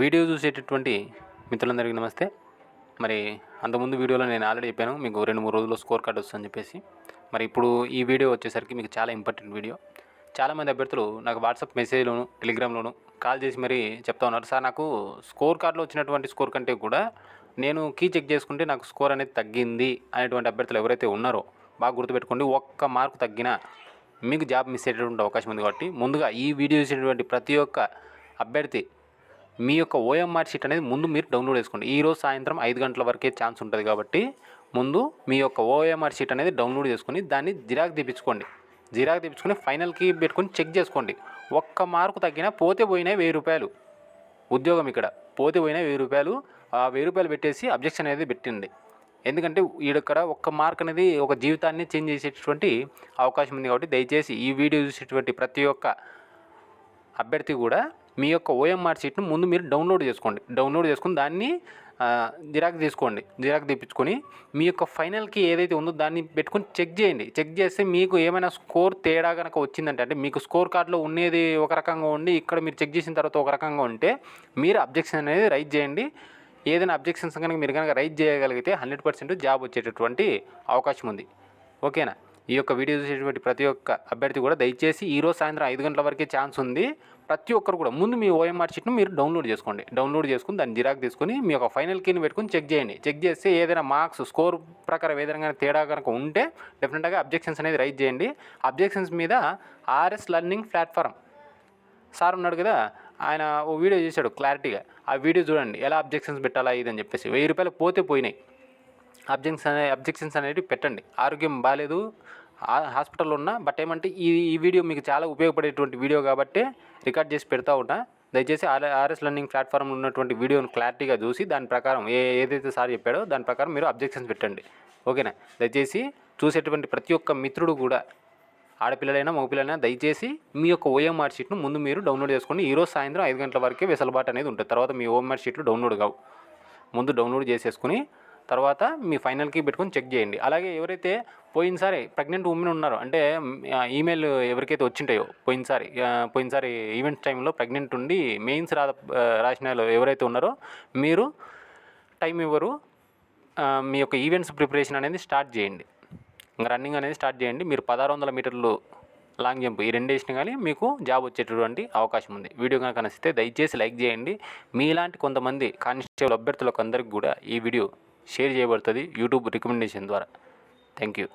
Video చూసేటటువంటి మిత్రులందరికీ నమస్తే. మరి అంతకుముందు వీడియోలో నేను ఆల్రెడీ చెప్పాను మీకు రెండు మూడు రోజుల్లో స్కోర్ కార్డ్ వస్తుందని చెప్పేసి. మరి ఇప్పుడు ఈ వీడియో వచ్చేసరికి మీకు చాలా ఇంపార్టెంట్ వీడియో. చాలామంది అభ్యర్థులు నాకు వాట్సాప్ మెసేజ్లోను టెలిగ్రామ్లోను కాల్ చేసి మరి చెప్తా ఉన్నారు. సార్ నాకు స్కోర్ కార్డులో వచ్చినటువంటి స్కోర్ కంటే కూడా నేను కీ చెక్ చేసుకుంటే నాకు స్కోర్ అనేది తగ్గింది అనేటువంటి అభ్యర్థులు ఎవరైతే ఉన్నారో బాగా గుర్తుపెట్టుకోండి ఒక్క మార్కు తగ్గినా మీకు జాబ్ మిస్ అయ్యేటువంటి అవకాశం ఉంది కాబట్టి ముందుగా ఈ వీడియో చూసేటువంటి ప్రతి ఒక్క అభ్యర్థి మీ యొక్క ఓఎంఆర్ షీట్ అనేది ముందు మీరు డౌన్లోడ్ చేసుకోండి. ఈరోజు సాయంత్రం ఐదు గంటల వరకే ఛాన్స్ ఉంటుంది కాబట్టి ముందు మీ యొక్క ఓఎంఆర్ షీట్ అనేది డౌన్లోడ్ చేసుకొని దాన్ని జిరాక్ తెప్పించుకోండి జిరాక్ తెప్పించుకుని ఫైనల్కి పెట్టుకుని చెక్ చేసుకోండి. ఒక్క మార్కు తగ్గినా పోతే పోయినాయి వెయ్యి రూపాయలు. ఉద్యోగం ఇక్కడ. పోతే పోయినాయి వెయ్యి రూపాయలు. ఆ వెయ్యి రూపాయలు పెట్టేసి అబ్జెక్షన్ అనేది పెట్టండి ఎందుకంటే ఇక్కడ ఒక్క మార్క్ అనేది ఒక జీవితాన్ని చేంజ్ చేసేటటువంటి అవకాశం ఉంది కాబట్టి దయచేసి ఈ వీడియో చూసేటువంటి ప్రతి ఒక్క అభ్యర్థి కూడా మీ యొక్క ఓఎంఆర్ షీట్ను ముందు మీరు డౌన్లోడ్ చేసుకోండి. డౌన్లోడ్ చేసుకుని దాన్ని జిరాక్ తీసుకోండి. జిరాక్ తెప్పించుకొని మీ యొక్క ఫైనల్కి ఏదైతే ఉందో దాన్ని పెట్టుకొని చెక్ చేయండి. చెక్ చేస్తే మీకు ఏమైనా స్కోర్ తేడా కనుక వచ్చిందంటే అంటే మీకు స్కోర్ కార్డులో ఉండేది ఒక రకంగా ఉండి ఇక్కడ మీరు చెక్ చేసిన తర్వాత ఒక రకంగా ఉంటే మీరు అబ్జెక్షన్ అనేది రైట్ చేయండి. ఏదైనా అబ్జెక్షన్స్ కనుక మీరు కనుక రైట్ చేయగలిగితే హండ్రెడ్ పర్సెంట్ జాబ్ వచ్చేటటువంటి అవకాశం ఉంది. ఓకేనా? ఈ యొక్క వీడియో చూసేటువంటి ప్రతి ఒక్క అభ్యర్థి కూడా దయచేసి ఈరోజు సాయంత్రం ఐదు గంటల వరకే ఛాన్స్ ఉంది. ప్రతి ఒక్కరు కూడా ముందు మీ ఓఎంఆర్ షీట్ను మీరు డౌన్లోడ్ చేసుకోండి. డౌన్లోడ్ చేసుకుని దాన్ని జిరాక్ తీసుకుని మీ యొక్క ఫైనల్ కీని పెట్టుకుని చెక్ చేయండి. చెక్ చేస్తే ఏదైనా మార్క్స్ స్కోర్ ప్రకారం ఏదైనా తేడా కనుక ఉంటే డెఫినెట్గా అబ్జెక్షన్స్ అనేది రైజ్ చేయండి. అబ్జెక్షన్స్ మీద ఆర్ఎస్ లర్నింగ్ ప్లాట్ఫారం. సార్ ఉన్నాడు కదా ఆయన ఓ వీడియో చేశాడు క్లారిటీగా. ఆ వీడియో చూడండి ఎలా అబ్జెక్షన్స్ పెట్టాలా ఇదని చెప్పేసి. వెయ్యి రూపాయలు పోతే పోయినాయి. అబ్జెక్షన్స్ అనే అబ్జెక్షన్స్ అనేవి పెట్టండి. ఆరోగ్యం బాగాలేదు ఆ- హాస్పిటల్లో ఉన్నా బట్ ఏమంటే ఈ ఈ వీడియో మీకు చాలా ఉపయోగపడేటువంటి వీడియో కాబట్టి రికార్డ్ చేసి పెడతా ఉంటా. దయచేసి ఆర్ ఆర్ఎస్ లర్నింగ్ ప్లాట్ఫామ్లో ఉన్నటువంటి వీడియోను క్లారిటీగా చూసి దాని ప్రకారం ఏ ఏదైతే సార్ చెప్పాడో దాని ప్రకారం మీరు అబ్జెక్షన్స్ పెట్టండి. ఓకేనా? దయచేసి చూసేటువంటి ప్రతి ఒక్క మిత్రుడు కూడా ఆడపిల్లలైనా మగపిల్లలైనా దయచేసి మీ యొక్క ఓఎంఆర్ షీట్ను ముందు మీరు డౌన్లోడ్ చేసుకోండి. ఈరోజు సాయంత్రం ఐదు గంటల వరకే వెసలుబాటు అనేది ఉంటుంది. తర్వాత మీ ఓఎంఆర్ షీట్లు డౌన్లోడ్ కావు. ముందు డౌన్లోడ్ చేసేసుకుని తర్వాత మీ ఫైనల్కి పెట్టుకొని చెక్ చేయండి. అలాగే ఎవరైతే పోయినసారి ప్రెగ్నెంట్ ఉమెన్ ఉన్నారో అంటే ఈమెయిల్ ఎవరికైతే వచ్చింటాయో పోయినసారి పోయినసారి ఈవెంట్స్ టైంలో ప్రెగ్నెంట్ ఉండి మెయిన్స్ రా రాసిన ఎవరైతే ఉన్నారో మీరు టైం ఇవ్వరు. మీ యొక్క ఈవెంట్స్ ప్రిపరేషన్ అనేది స్టార్ట్ చేయండి. ఇంకా రన్నింగ్ అనేది స్టార్ట్ చేయండి. మీరు పదహారు వందల మీటర్లు లాంగ్ జంప్ ఈ రెండు వేసినా కానీ మీకు జాబ్ వచ్చేటటువంటి అవకాశం ఉంది. వీడియో కనుక నచ్చితే దయచేసి లైక్ చేయండి. మీలాంటి కొంతమంది కానిస్టేబుల్ అభ్యర్థులకు అందరికీ కూడా ఈ వీడియో షేర్ చేయబడుతుంది యూట్యూబ్ రికమెండేషన్ ద్వారా. Thank you.